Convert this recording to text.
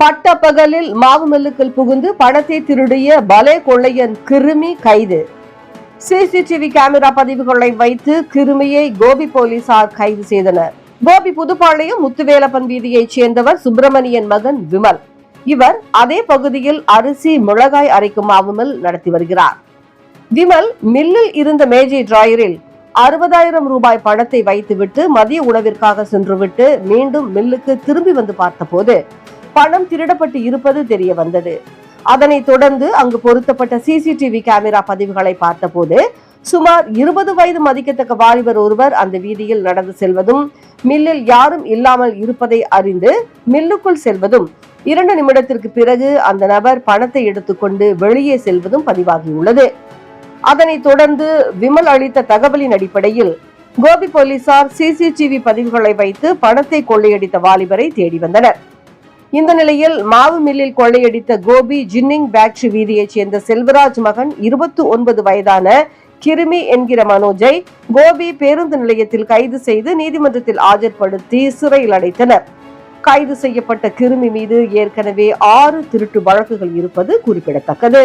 பட்டப்பகலில் மாவு மில்லுக்குள் புகுந்து பணத்தை திருடிய பலே கொள்ளையன் கிருமி கைது. சிசிடிவி கேமரா பதிவுகளை வைத்து கிருமியை கோபி போலீசார் கைது செய்தனர். கோபி புதுப்பாளையம் முத்துவேலப்பன் வீதியைச் சேர்ந்தவர் சுப்பிரமணியன் மகன் விமல். இவர் அதே பகுதியில் அரிசி மிளகாய் அரைக்கும் மாவு மில் நடத்தி வருகிறார். விமல் மில்லில் இருந்த மேஜை டிராயரில் அறுபதாயிரம் ரூபாய் பணத்தை வைத்துவிட்டு மதிய உணவிற்காக சென்றுவிட்டு மீண்டும் மில்லுக்கு திரும்பி வந்து பார்த்தபோது பணம் திருடப்பட்டு இருப்பது தெரிய வந்தது. அதனைத் தொடர்ந்து அங்கு பொருத்தப்பட்ட சிசிடிவி கேமரா பதிவுகளை பார்த்தபோது சுமார் இருபது வயது மதிக்கத்தக்க வாலிபர் ஒருவர் அந்த வீதியில் நடந்து செல்வதும் மில்லில் யாரும் இல்லாமல் இருப்பதை அறிந்து மில்லுக்குள் செல்வதும் இரண்டு நிமிடத்திற்கு பிறகு அந்த நபர் பணத்தை எடுத்துக்கொண்டு வெளியே செல்வதும் பதிவாகியுள்ளது. அதனைத் தொடர்ந்து விமல் அளித்த தகவலின் அடிப்படையில் கோபி போலீசார் சிசிடிவி பதிவுகளை வைத்து பணத்தை கொள்ளையடித்த வாலிபரை தேடி வந்தனர். இந்த நிலையில் மாவு மில்லில் கொள்ளையடித்த கோபி ஜின்னிங் பேக்ட்ரி வீதியைச் சேர்ந்த செல்வராஜ் மகன் இருபத்தி ஒன்பது வயதான கிருமி என்கிற மனோஜை கோபி பேருந்து நிலையத்தில் கைது செய்து நீதிமன்றத்தில் ஆஜர்படுத்தி சிறையில் அடைத்தனர். கைது செய்யப்பட்ட கிருமி மீது ஏற்கனவே ஆறு திருட்டு வழக்குகள் இருப்பது குறிப்பிடத்தக்கது.